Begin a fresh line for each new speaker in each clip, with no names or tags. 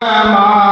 干嘛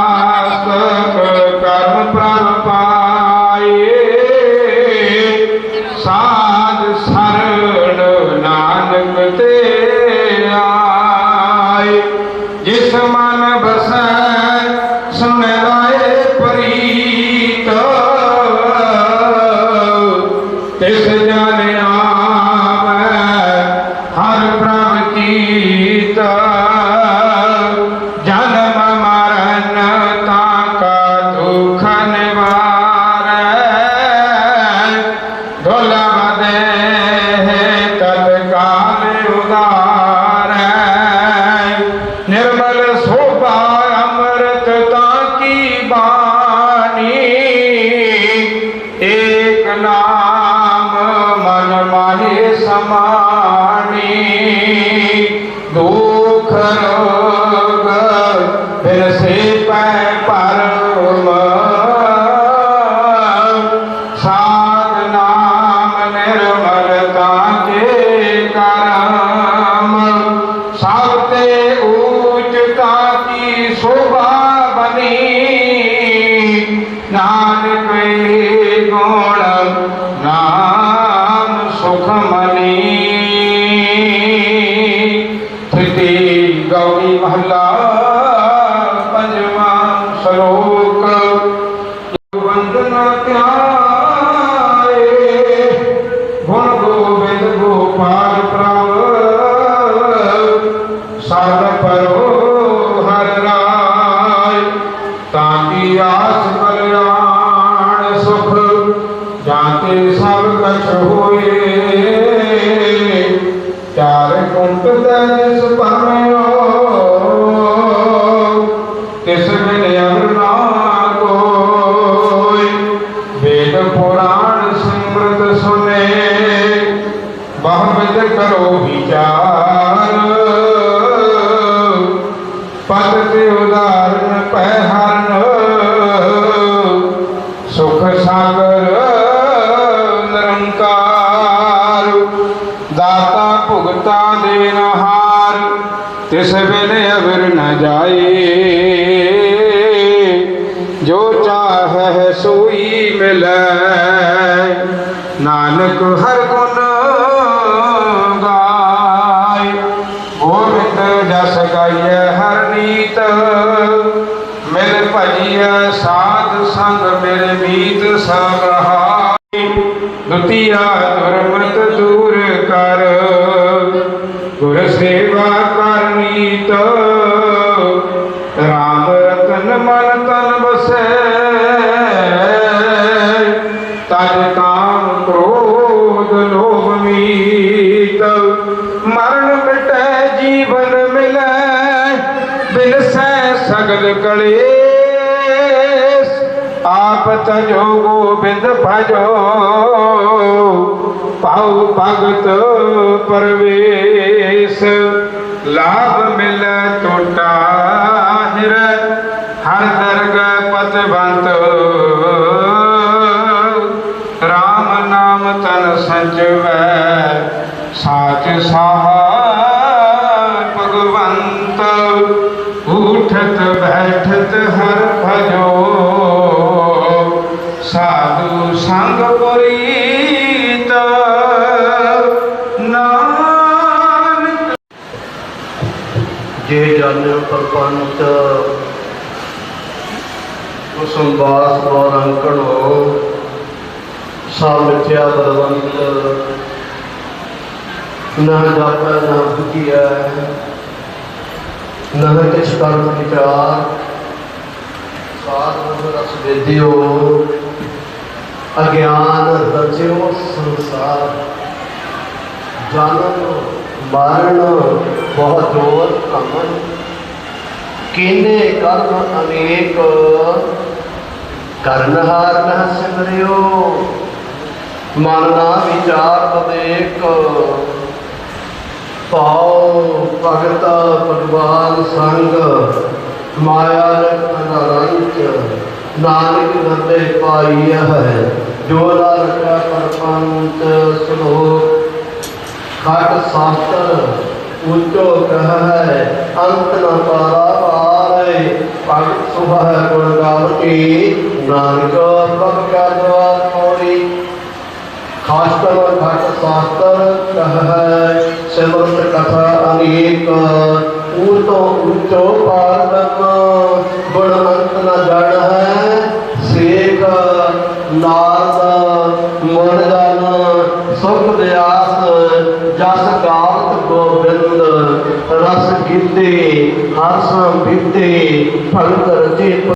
ਸਭ ਤਿਸ ਬਿਨ ਅਵਰ ਨ ਜਾਏ। ਜੋ ਚਾਹੈ ਸੋਈ ਮਿਲੈ, ਨਾਨਕ ਹਰ ਗੁਣ ਗਾਏ। ਗੋਬਿੰਦ ਜਸ ਗਾਈਐ ਹਰ ਨੀਤ, ਮਿਲ ਭਜੀਐ ਸਾਧ ਸੰਗ ਮੇਰੇ ਮੀਤ ਸਭ ਰਹਾਈ ਦੁਤੀਆ ਦੁਰਮਤ ਦੂਰ ਕਰ, ਗੁਰ ਸੇ ਕਲੇਸ਼, ਆਪ ਤਜੋ ਗੋਬਿੰਦ ਭਜੋ। ਪਾਉ ਭਗਤ ਪਰਵੇਸ਼, ਲਾਭ ਮਿਲ ਟੋਟਾ ਹਿਰੈ ਹਰ ਦਰਗ ਪਤਵੰਤ। ਰਾਮ ਨਾਮ ਤਨ ਸੰਜਵੈ, ਸਾਚ ਸਾਹਾ ਭਗਵੰਤ। ਉਠਤ ਬੈਠਤ ਹਰ ਭਜੋ। ਸਾਧੂ ਸੰਗ ਪੁਰੀਤ ਨਾਨਕ।
ਜੇ ਜਾਣਿਓ ਪਰਪੰਚ ਸੰਵਾਸ ਬੌਰੰਕਣੋ ਸਾ ਮਿਥਿਆ ਬਲਵੰਤ। ਨਾ ਜਾਪੈ ਨਾ ਬੁਝੀਐ ਨਾ ਕਿਛ ਕਰਮ ਵਿਚਾਰ ਸਾਧ ਰਸ ਵੇਦਿਓ ਅਗਿਆਨ, ਰਚਿਓ ਸੰਸਾਰ। ਜਨਮ, ਮਰਨ ਬਹੁ ਜੋਰ ਕਮਨ ਕੀਨੇ ਕਰਮ ਅਨੇਕ ਕਰਨਹਾਰ ਨਹ ਸਿਮਰਿਓ। ਮਨ ਨਾ ਵਿਚਾਰ ਬਦੇਕ ਪਾਉ ਭਗਤ ਭਗਵਾਨ ਸੰਗ, ਮਾਇਆ ਰਤਨ ਰੰਚ ਨਾਨਕ ਦਰਦੇ ਪਾਈ ਹੈ ਜੋ ਨਾ ਰਖਿਆ ਪਰਪੰਚ ਸਲੋਕ। ਖਟ ਸਾਸਤਰ ਉੱਚੋ ਕਹ, ਅੰਤ ਨ ਪਾਰਾ ਪਾਰ,
ਭਗਤ ਸੁਭਾ ਗੁਣ ਗਾਵਤੀ ਨਾਨਕ ਪਗ ਦਵਾਰ ਪੌੜੀ ਖਾਸਤਰ ਘਟ ਸਾਸਤਰ ਹਰ ਸੰਭੀਤੇ ਭਗਤ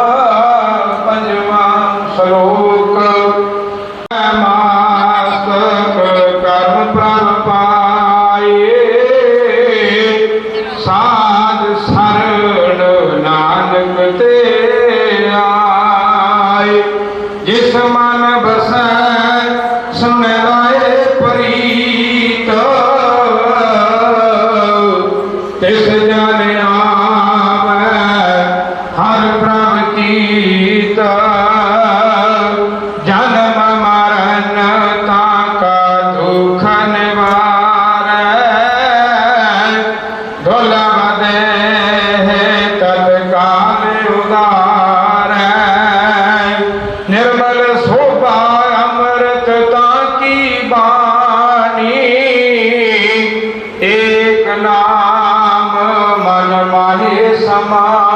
আমার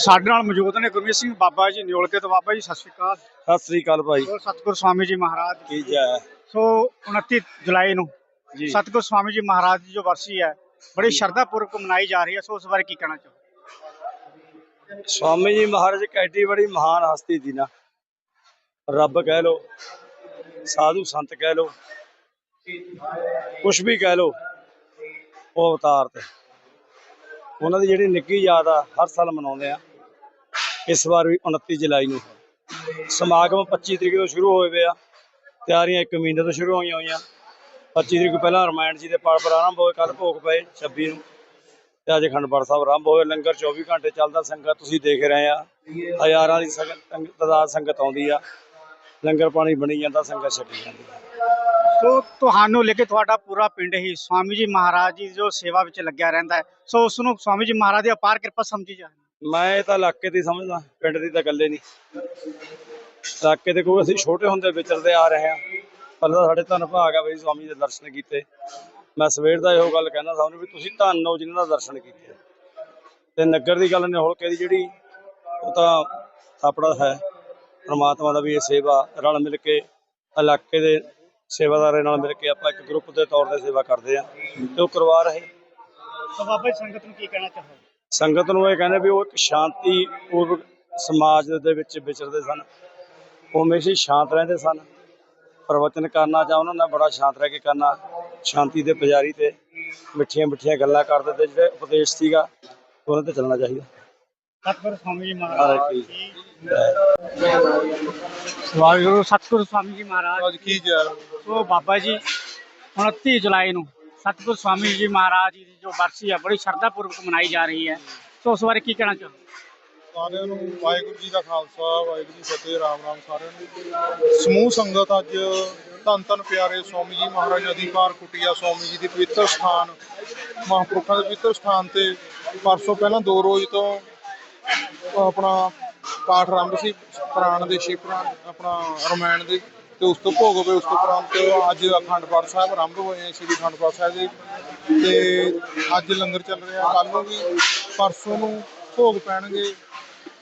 ਸਾਡੇ ਨਾਲ ਮੌਜੂਦ ਨੇ ਗੁਰਮੀਤ ਸਿੰਘ ਬਾਬਾ ਜੀ ਨਿਓਲਕੇ ਤੋਂ। ਬਾਬਾ ਜੀ ਸਤਿ ਸ਼੍ਰੀ ਅਕਾਲ।
ਸਤਿ ਸ੍ਰੀ ਅਕਾਲ ਭਾਈ।
ਸੋ ਸਤਿਗੁਰ ਸਵਾਮੀ ਜੀ ਮਹਾਰਾਜ।
ਕੀ ਜੈ।
ਸੋ 29 ਜੁਲਾਈ ਨੂੰ
ਜੀ।
ਸਤਿਗੁਰ ਸਵਾਮੀ ਜੀ ਮਹਾਰਾਜ ਦੀ ਜੋ ਵਰਸੀ ਹੈ ਬੜੀ ਸ਼ਰਧਾ ਪੂਰਵਕ ਮਨਾਈ ਜਾ ਰਹੀ ਹੈ। ਸੋ ਉਸ ਬਾਰੇ ਕੀ ਕਹਿਣਾ ਚਾਹੋ
ਸਵਾਮੀ ਜੀ ਮਹਾਰਾਜ ਇੱਕ ਐਡੀ ਬੜੀ ਮਹਾਨ ਹਸਤੀ ਸੀ ਨਾ। ਰੱਬ ਕਹਿ ਲੋ ਸਾਧੂ ਸੰਤ ਕਹਿ ਲੋ ਕੁਛ ਵੀ ਕਹਿ ਲੋ ਉਹ ਅਵਤਾਰ ਤੇ। ਉਹਨਾਂ ਦੀ ਜਿਹੜੀ ਨਿੱਕੀ ਯਾਦ ਆ ਹਰ ਸਾਲ ਮਨਾਉਂਦੇ ਆ। ਇਸ ਵਾਰ ਵੀ 29 ਜੁਲਾਈ ਨੂੰ। ਸਮਾਗਮ 25 ਤਰੀਕ ਤੋਂ ਸ਼ੁਰੂ ਹੋਏ ਵੇ ਆ। ਤਿਆਰੀਆਂ ਇੱਕ ਮਹੀਨੇ ਤੋਂ ਸ਼ੁਰੂ ਹੋਈਆਂ ਹੋਈਆਂ। 25 ਤਰੀਕ ਤੋਂ ਪਹਿਲਾਂ ਰਮਾਇਣ ਜੀ ਦੇ ਪਾਠ ਆਰੰਭ ਹੋਏ ਕੱਲ ਭੋਗ ਪਏ 26 ਨੂੰ। ਤੇ ਅੱਜ ਖੰਡਪੜ ਸਾਹਿਬ ਆਰੰਭ ਹੋਏ, ਲੰਗਰ 24 ਘੰਟੇ ਚੱਲਦਾ ਸੰਗਤ, ਤੁਸੀਂ ਦੇਖ ਰਹੇ ਆ। ਹਜ਼ਾਰਾਂ ਦੀ ਸੰਗਤ ਸੰਗਤ- ਸੰਗਤ ਆਉਂਦੀ ਆ। ਲੰਗਰ ਪਾਣੀ ਬਣੀ ਜਾਂਦਾ, ਸੰਗਤ ਛਕੀ ਜਾਂਦੀ ਆ।
ਸੋ ਤੁਹਾਨੂੰ ਲੈ ਕੇ ਤੁਹਾਡਾ ਪੂਰਾ ਪਿੰਡ ਹੀ, ਸਵਾਮੀ ਜੀ ਮਹਾਰਾਜ ਜੀ ਜੋ ਸੇਵਾ ਵਿੱਚ ਲੱਗਿਆ ਰਹਿੰਦਾ ਹੈ, ਸੋ ਉਸ ਨੂੰ ਸਵਾਮੀ ਜੀ ਮਹਾਰਾਜ ਦੀ ਅਪਾਰ ਕਿਰਪਾ ਸਮਝੀ ਜਾਂਦੀ
ਮੈਂ ਇਹ ਤਾਂ ਇਲਾਕੇ ਦੀ ਸਮਝਦਾ, ਪਿੰਡ ਦੀ ਤਾਂ ਗੱਲੇ ਨਹੀਂ। ਇਲਾਕੇ ਦੇ ਕੋਈ ਅਸੀਂ ਛੋਟੇ ਹੁੰਦੇ ਵਿਚਰਦੇ ਆ ਰਹੇ ਆ ਪਹਿਲਾਂ ਸਾਡੇ ਧੰਨ ਭਾਗ ਆ ਬਈ ਸਵਾਮੀ ਦੇ ਦਰਸ਼ਨ ਕੀਤੇ। ਮੈਂ ਸਵੇਰ ਦਾ ਇਹੋ ਗੱਲ ਕਹਿਣਾ ਸਭ ਨੂੰ ਵੀ ਤੁਸੀਂ ਧੰਨ ਹੋ ਜਿਨ੍ਹਾਂ ਦਾ ਦਰਸ਼ਨ ਕੀਤੇ ਤੇ ਨਗਰ ਦੀ ਗੱਲ ਨਿਹੋਲਕੇ ਦੀ ਜਿਹੜੀ, ਉਹ ਤਾਂ ਆਪਣਾ ਹੈ। ਪ੍ਰਮਾਤਮਾ ਦਾ ਵੀ ਇਹ ਸੇਵਾ, ਰਲ ਮਿਲ ਕੇ ਇਲਾਕੇ ਦੇ ਸੇਵਾਦਾਰਾਂ ਨਾਲ ਮਿਲ ਕੇ ਆਪਾਂ ਇੱਕ ਗਰੁੱਪ ਦੇ ਤੌਰ ਤੇ ਸੇਵਾ ਕਰਦੇ ਆ ਤੇ ਉਹ ਕਰਵਾ ਰਹੇ।
ਸੋ ਬਾਬਾ ਜੀ ਸੰਗਤ ਨੂੰ ਕੀ ਕਹਿਣਾ ਚਾਹੋਗੇ?
ਸੰਗਤ ਨੂੰ ਇਹ ਕਹਿੰਦੇ ਵੀ ਉਹ ਇੱਕ ਸ਼ਾਂਤੀ ਪੂਰਵਕ ਸਮਾਜ ਦੇ ਵਿੱਚ ਵਿਚਰਦੇ ਸਨ। ਉਹ ਹਮੇਸ਼ਾ ਸ਼ਾਂਤ ਰਹਿੰਦੇ ਸਨ। ਪ੍ਰਵਚਨ ਕਰਨਾ ਜਾਂ ਉਹਨਾਂ ਨਾਲ ਬੜਾ ਸ਼ਾਂਤ ਰਹਿ ਕੇ ਕਰਨਾ ਸ਼ਾਂਤੀ ਦੇ ਪੁਜਾਰੀ ਤੇ ਮਿੱਠੀਆਂ ਮਿੱਠੀਆਂ ਗੱਲਾਂ ਕਰਦੇ ਤੇ ਜਿਹੜੇ ਉਪਦੇਸ਼ ਸੀਗਾ ਉਹਨਾਂ ਤੇ ਚੱਲਣਾ ਚਾਹੀਦਾ।
ਸਤਿਗੁਰੂ ਸਵਾਮੀ ਜੀ
ਹਰੇ
ਮਹਾਰਾਜ। ਕੀ ਵਾਹਿਗੁਰੂ ਸਤਿਗੁਰੂ ਸਵਾਮੀ ਜੀ ਮਹਾਰਾਜ
ਅੱਜ ਕੀ ਜਾ
ਸੋ ਬਾਬਾ ਜੀ 29 ਜੁਲਾਈ ਨੂੰ ਸਤਿਗੁਰੂ ਸਵਾਮੀ ਜੀ ਮਹਾਰਾਜ ਜੀ ਦੀ ਜੋ ਬਰਸੀ ਹੈ ਬੜੀ ਸ਼ਰਧਾ ਪੂਰਵਕ ਮਨਾਈ ਜਾ ਰਹੀ ਹੈ। ਸੋ ਉਸ ਬਾਰੇ ਕੀ ਕਹਿਣਾ ਚਾਹੋ
ਸਾਰਿਆਂ ਨੂੰ ਵਾਹਿਗੁਰੂ ਜੀ ਦਾ ਖਾਲਸਾ, ਵਾਹਿਗੁਰੂ ਜੀ ਫਤਿਹ, ਰਾਮ ਰਾਮ ਸਾਰਿਆਂ ਨੂੰ। ਸਮੂਹ ਸੰਗਤ ਅੱਜ ਧੰਨ ਧੰਨ ਪਿਆਰੇ ਸਵਾਮੀ ਜੀ ਮਹਾਰਾਜ ਅਧਿਕਾਰ ਕੁਟਿਆ ਸਵਾਮੀ ਜੀ ਦੀ ਪਵਿੱਤਰ ਸਥਾਨ, ਮਹਾਂਪੁਰਖਾਂ ਦੇ ਪਵਿੱਤਰ ਸਥਾਨ ਤੇ ਪਰਸੋਂ ਪਹਿਲਾਂ ਦੋ ਰੋਜ਼ ਤੋਂ ਆਪਣਾ ਪਾਠ ਆਰੰਭ ਸੀ, ਪ੍ਰਾਣ ਦੇ ਸ਼ਿਵ ਪ੍ਰਾਣ, ਆਪਣਾ ਰਮਾਇਣ ਦੇ। ਤੇ ਉਸ ਤੋਂ ਭੋਗ ਹੋਵੇ ਉਸ ਤੋਂ ਉਪਰੰਤ ਅੱਜ ਅਖੰਡ ਪਾਠ ਸਾਹਿਬ ਆਰੰਭ ਹੋਏ ਆ ਸ੍ਰੀ ਅਖੰਡ ਪਾਠ ਸਾਹਿਬ ਦੇ। ਤੇ ਅੱਜ ਲੰਗਰ ਚੱਲ ਰਿਹਾ ਕੱਲ ਨੂੰ ਵੀ, ਪਰਸੋਂ ਨੂੰ ਭੋਗ ਪੈਣਗੇ।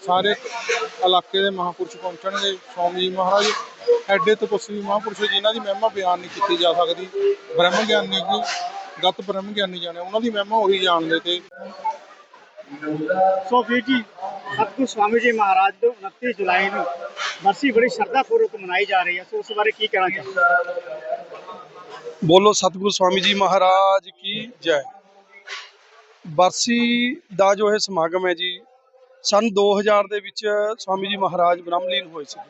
ਸਾਰੇ ਇਲਾਕੇ ਦੇ ਮਹਾਂਪੁਰਸ਼ ਪਹੁੰਚਣਗੇ, ਸਵਾਮੀ ਜੀ ਮਹਾਰਾਜ, ਐਡੇ ਤਪਸਵੀ ਮਹਾਂਪੁਰਸ਼ ਜਿਨ੍ਹਾਂ ਦੀ ਮਹਿਮਾ ਬਿਆਨ ਨਹੀਂ ਕੀਤੀ ਜਾ ਸਕਦੀ। ਬ੍ਰਹਮ ਗਿਆਨੀ ਕੀ ਗਤ ਬ੍ਰਹਮ ਗਿਆਨੀ ਜਾਣੇ, ਉਹਨਾਂ ਦੀ ਮਹਿਮਾ ਉਹੀ ਜਾਣਦੇ ਤੇ।
ਸੋ ਵੀਰ ਜੀ ਸਤਿਗੁਰੂ ਸਵਾਮੀ ਜੀ ਮਹਾਰਾਜ ਦੀ 29 ਜੁਲਾਈ ਨੂੰ ਬਰਸੀ ਬੜੀ ਸ਼ਰਧਾ ਪੂਰਵਕ ਮਨਾਈ ਜਾ ਰਹੀ ਹੈ ਸੋ ਉਸ ਬਾਰੇ ਕੀ ਕਹਿਣਾ ਚਾਹੋ
ਬੋਲੋ ਸਤਿਗੁਰੂ ਸਵਾਮੀ ਜੀ ਮਹਾਰਾਜ ਕੀ ਜੈ ਬਰਸੀ ਦਾ ਜੋ ਇਹ ਸਮਾਗਮ ਹੈ ਜੀ ਸਨ 2000 ਦੇ ਵਿੱਚ ਸਵਾਮੀ ਜੀ ਮਹਾਰਾਜ ਬ੍ਰਹਮਲੀਨ ਹੋਏ ਸੀ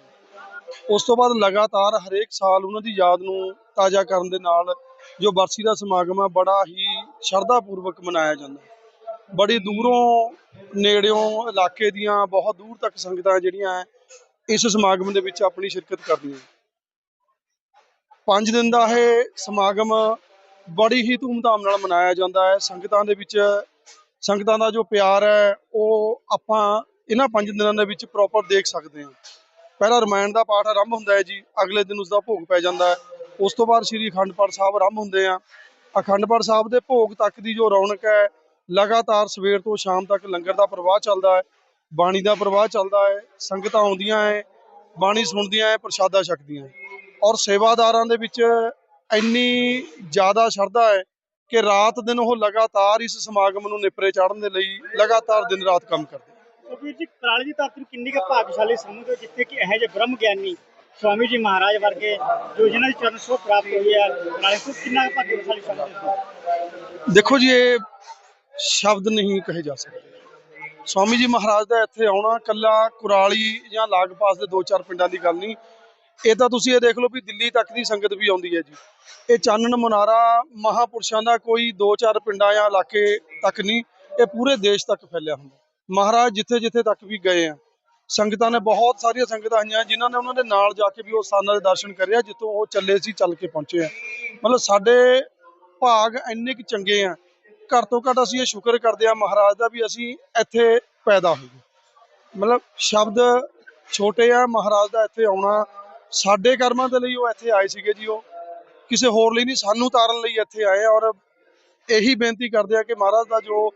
ਉਸ ਤੋਂ ਬਾਅਦ ਲਗਾਤਾਰ ਹਰੇਕ ਸਾਲ ਉਹਨਾਂ ਦੀ ਯਾਦ ਨੂੰ ਤਾਜ਼ਾ ਕਰਨ ਦੇ ਨਾਲ ਜੋ ਬਰਸੀ ਦਾ ਸਮਾਗਮ ਹੈ ਬੜਾ ਹੀ ਸ਼ਰਧਾ ਪੂਰਵਕ ਮਨਾਇਆ ਜਾਂਦਾ ਬੜੀ ਦੂਰੋਂ ਨੇੜਿਓਂ ਇਲਾਕੇ ਦੀਆਂ ਬਹੁਤ ਦੂਰ ਤੱਕ ਸੰਗਤਾਂ ਜਿਹੜੀਆਂ ਇਸ ਸਮਾਗਮ ਦੇ ਵਿੱਚ ਆਪਣੀ ਸ਼ਿਰਕਤ ਕਰਦੀਆਂ ਪੰਜ ਦਿਨ ਦਾ ਇਹ ਸਮਾਗਮ ਬੜੀ ਹੀ ਧੂਮਧਾਮ ਨਾਲ ਮਨਾਇਆ ਜਾਂਦਾ ਹੈ ਸੰਗਤਾਂ ਦੇ ਵਿੱਚ, ਸੰਗਤਾਂ ਦਾ ਜੋ ਪਿਆਰ ਹੈ ਉਹ ਆਪਾਂ ਇਹਨਾਂ ਪੰਜ ਦਿਨਾਂ ਦੇ ਵਿੱਚ ਪ੍ਰੋਪਰ ਦੇਖ ਸਕਦੇ ਹਾਂ। ਪਹਿਲਾ ਰਮਾਇਣ ਦਾ ਪਾਠ ਆਰੰਭ ਹੁੰਦਾ ਹੈ ਜੀ, ਅਗਲੇ ਦਿਨ ਉਸ ਦਾ ਭੋਗ ਪੈ ਜਾਂਦਾ ਹੈ ਉਸ ਤੋਂ ਬਾਅਦ ਸ੍ਰੀ ਅਖੰਡ ਪਾਠ ਸਾਹਿਬ ਆਰੰਭ ਹੁੰਦੇ ਆ। ਅਖੰਡ ਪਾਠ ਸਾਹਿਬ ਦੇ ਭੋਗ ਤੱਕ ਦੀ ਜੋ ਰੌਣਕ ਹੈ ਲਗਾਤਾਰ ਸਵੇਰ ਤੋਂ ਸ਼ਾਮ ਤੱਕ ਲੰਗਰ ਦਾ ਪ੍ਰਵਾਹ ਚੱਲਦਾ ਹੈ ਬਾਣੀ ਦਾ ਪ੍ਰਵਾਹ ਚੱਲਦਾ ਹੈ ਸੰਗਤਾਂ ਆਉਂਦੀਆਂ ਹੈ ਬਾਣੀ ਸੁਣਦੀਆਂ ਹੈ ਪ੍ਰਸ਼ਾਦਾ ਛਕਦੀਆਂ ਹੈ। ਔਰ ਸੇਵਾਦਾਰਾਂ ਦੇ ਵਿੱਚ ਇੰਨੀ ਜ਼ਿਆਦਾ ਸ਼ਰਧਾ ਹੈ ਕਿ ਰਾਤ ਦਿਨ ਉਹ ਲਗਾਤਾਰ ਇਸ ਸਮਾਗਮ ਨੂੰ ਨਿਪਰੇ ਚਾੜਨ ਦੇ ਲਈ ਲਗਾਤਾਰ ਦਿਨ ਰਾਤ ਕੰਮ ਕਰਦੇ
ਵੀਰ ਜੀ ਕਰਾਲੀ ਦੀ ਧਰਤੀ ਨੂੰ ਕਿੰਨੀ ਕੁ ਭਾਗਸ਼ਾਲੀ ਸਮਝਦੇ ਜਿੱਥੇ ਕਿ ਇਹੋ ਜਿਹੇ ਬ੍ਰਹਮ ਗਿਆਨੀ ਸਵਾਮੀ ਜੀ ਮਹਾਰਾਜ ਵਰਗੇ ਜੋ ਜਿਨ੍ਹਾਂ ਦੀ ਚਰਨ ਛੋਹ ਪ੍ਰਾਪਤ ਹੋਈ ਹੈ ਕਰਾਲੀ ਕਿੰਨਾ ਕੁ ਭਾਗਸ਼ਾਲੀ ਸਮਝਦੇ
ਦੇਖੋ ਜੀ ਇਹ ਸ਼ਬਦ ਨਹੀਂ ਕਹੇ ਜਾ ਸਕਦੇ। ਸਵਾਮੀ ਜੀ ਮਹਾਰਾਜ ਦਾ ਇੱਥੇ ਆਉਣਾ ਕੱਲਾ ਕੁਰਾਲੀ ਜਾਂ ਲਾਗ-ਪਾਸ ਦੇ ਦੋ ਚਾਰ ਪਿੰਡਾਂ ਦੀ ਗੱਲ ਨਹੀਂ। ਇਹ ਤਾਂ ਤੁਸੀਂ ਇਹ ਦੇਖ ਲਓ ਵੀ ਦਿੱਲੀ ਤੱਕ ਦੀ ਸੰਗਤ ਵੀ ਆਉਂਦੀ ਹੈ ਜੀ। ਇਹ ਚਾਨਣ ਮਨਾਰਾ ਮਹਾਪੁਰਸ਼ਾਂ ਦਾ ਕੋਈ ਦੋ ਚਾਰ ਪਿੰਡਾਂ ਜਾਂ ਇਲਾਕੇ ਤੱਕ ਨਹੀਂ, ਇਹ ਪੂਰੇ ਦੇਸ਼ ਤੱਕ ਫੈਲਿਆ ਹੁੰਦਾ। ਮਹਾਰਾਜ ਜਿੱਥੇ ਜਿੱਥੇ ਤੱਕ ਵੀ ਗਏ ਆ, ਸੰਗਤਾਂ ਨੇ ਬਹੁਤ ਸਾਰੀਆਂ ਸੰਗਤਾਂ ਆਈਆਂ ਜਿਨ੍ਹਾਂ ਨੇ ਉਹਨਾਂ ਦੇ ਨਾਲ ਜਾ ਕੇ ਵੀ ਉਹ ਸਥਾਨਾਂ ਦੇ ਦਰਸ਼ਨ ਕਰਿਆ, ਜਿੱਥੋਂ ਉਹ ਚੱਲੇ ਸੀ, ਚੱਲ ਕੇ ਪਹੁੰਚੇ ਆ। ਮਤਲਬ ਸਾਡੇ ਭਾਗ ਇੰਨੇ ਕਿ ਚੰਗੇ ਆ ਘੱਟ ਤੋਂ ਘੱਟ ਅਸੀਂ ਇਹ ਸ਼ੁਕਰ ਕਰਦੇ ਆ ਮਹਾਰਾਜ ਦਾ ਵੀ ਅਸੀਂ ਇੱਥੇ ਪੈਦਾ ਹੋਏ ਮਤਲਬ ਸ਼ਬਦ ਛੋਟੇ ਆ ਮਹਾਰਾਜ ਦਾ ਇੱਥੇ ਆਉਣਾ ਸਾਡੇ ਕਰਮਾਂ ਦੇ ਲਈ ਉਹ ਇੱਥੇ ਆਏ ਸੀਗੇ ਜੀ ਉਹ। ਕਿਸੇ ਹੋਰ ਲਈ ਨਹੀਂ ਸਾਨੂੰ ਤਾਰਨ ਲਈ ਇੱਥੇ ਆਏ ਆ ਔਰ ਇਹੀ ਬੇਨਤੀ ਕਰਦੇ ਆ ਕਿ ਮਹਾਰਾਜ ਦਾ ਜੋ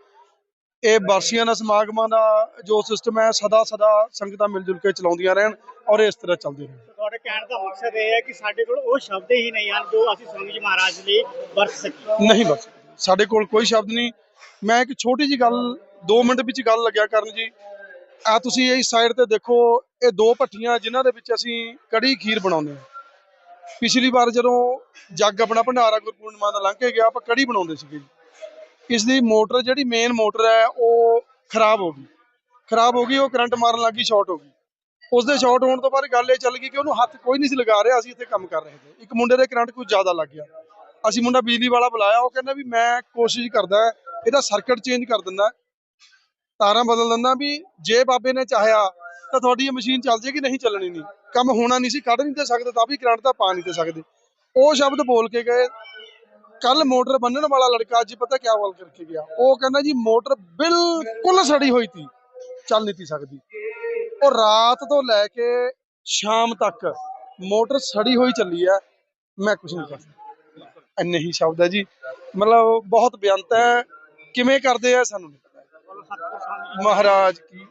ਇਹ ਬਰਸੀਆਂ ਦਾ ਸਮਾਗਮਾਂ ਦਾ ਜੋ ਸਿਸਟਮ ਹੈ ਸਦਾ ਸਦਾ ਸੰਗਤਾਂ ਮਿਲ ਜੁਲ ਕੇ ਚਲਾਉਂਦੀਆਂ ਰਹਿਣ ਔਰ ਇਸ ਤਰ੍ਹਾਂ ਚੱਲਦੇ ਰਹਿਣ।
ਤੁਹਾਡੇ ਕਹਿਣ ਦਾ ਮਕਸਦ ਇਹ ਹੈ ਕਿ ਸਾਡੇ ਕੋਲ ਉਹ ਸ਼ਬਦ ਹੀ ਨਹੀਂ ਹਨ ਜੋ ਅਸੀਂ ਸਵਾਮੀ ਜੀ ਮਹਾਰਾਜ ਲਈ ਵਰਤ ਸਕੀਏ।
ਨਹੀਂ ਬਸ ਸਾਡੇ ਕੋਲ ਕੋਈ ਸ਼ਬਦ ਨਹੀਂ। ਮੈਂ ਇੱਕ ਛੋਟੀ ਜੀ ਗੱਲ 2 ਮਿੰਟ ਵਿੱਚ ਗੱਲ ਲੱਗਿਆ ਕਰਨ ਜੀ। ਆ ਤੁਸੀਂ ਇਸ ਸਾਈਡ ਤੇ ਦੇਖੋ, ਇਹ ਦੋ ਭੱਠੀਆਂ ਜਿਨ੍ਹਾਂ ਦੇ ਵਿੱਚ ਅਸੀਂ ਕੜੀ ਖੀਰ ਬਣਾਉਂਦੇ ਹਾਂ। ਪਿਛਲੀ ਵਾਰ ਜਦੋਂ ਜੱਗ ਆਪਣਾ ਭੰਡਾਰਾ ਗੁਰਪੂਰਨਿਮਾ ਦਾ ਲੰਘ ਕੇ ਗਿਆ, ਆਪਾਂ ਕੜੀ ਬਣਾਉਂਦੇ ਸੀਗੇ ਜੀ। ਇਸ ਦੀ ਮੋਟਰ, ਜਿਹੜੀ ਮੇਨ ਮੋਟਰ ਹੈ, ਉਹ ਖਰਾਬ ਹੋ ਗਈ। ਖਰਾਬ ਹੋ ਗਈ, ਉਹ ਕਰੰਟ ਮਾਰਨ ਲੱਗੀ ਸ਼ਾਰਟ ਹੋ ਗਈ। ਉਸ ਦੇ ਸ਼ਾਰਟ ਹੋਣ ਤੋਂ ਬਾਅਦ ਗੱਲ ਇਹ ਚੱਲ ਗਈ ਕਿ ਉਹਨੂੰ ਹੱਥ ਕੋਈ ਨਹੀਂ ਸੀ ਲਗਾ ਰਿਹਾ, ਅਸੀਂ ਇੱਥੇ ਕੰਮ ਕਰ ਰਹੇ ਸੀ। ਇੱਕ ਮੁੰਡੇ ਦੇ ਕਰੰਟ ਕੁਝ ਜ਼ਿਆਦਾ ਲੱਗ ਗਿਆ। ਅਸੀਂ ਮੁੰਡਾ ਬਿਜਲੀ ਵਾਲਾ ਬੁਲਾਇਆ, ਉਹ ਕਹਿੰਦਾ ਵੀ ਮੈਂ ਕੋਸ਼ਿਸ਼ ਕਰਦਾ, ਇਹਦਾ ਸਰਕਟ ਚੇਂਜ ਕਰ ਦਿੰਦਾ। ਤਾਰਾਂ ਬਦਲ ਦਿੰਦਾ ਵੀ ਜੇ ਬਾਬੇ ਨੇ ਚਾਹਿਆ ਤਾਂ ਤੁਹਾਡੀ ਇਹ ਮਸ਼ੀਨ ਚੱਲ ਜੇਗੀ ਨਹੀਂ ਚੱਲਣੀ ਨਹੀਂ। ਕੰਮ ਹੋਣਾ ਨਹੀਂ ਸੀ, ਕੱਢ ਨਹੀਂ ਤੇ ਸਕਦੇ, ਤਾਂ ਵੀ ਕਰੰਟ ਤਾਂ ਪਾ ਨਹੀਂ ਤੇ ਸਕਦੇ। ਉਹ ਸ਼ਬਦ ਬੋਲ ਕੇ ਗਏ। ਕੱਲ ਮੋਟਰ ਬੰਨਣ ਵਾਲਾ ਲੜਕਾ, ਅੱਜ ਪਤਾ ਕਿਆ ਗੱਲ ਕਰਕੇ ਗਿਆ। ਉਹ ਕਹਿੰਦਾ ਜੀ, ਮੋਟਰ ਬਿਲਕੁਲ ਸੜੀ ਹੋਈ ਸੀ ਚੱਲ ਨਹੀਂ ਤੀ ਸਕਦੀ। ਉਹ ਰਾਤ ਤੋਂ ਲੈ ਕੇ ਸ਼ਾਮ ਤੱਕ ਮੋਟਰ ਸੜੀ ਹੋਈ ਚੱਲੀ ਹੈ ਮੈਂ ਕੁਝ ਨਹੀਂ ਕਰ ਸਕਦਾ। ਇੰਨੇ ਹੀ ਸ਼ਬਦ ਹੈ ਜੀ। ਮਤਲਬ ਬਹੁਤ ਬੇਅੰਤ ਹੈ। ਕਿਵੇਂ ਕਰਦੇ ਆ ਸਾਨੂੰ ਨਹੀਂ ਪਤਾ। ਮਹਾਰਾਜ ਕੀ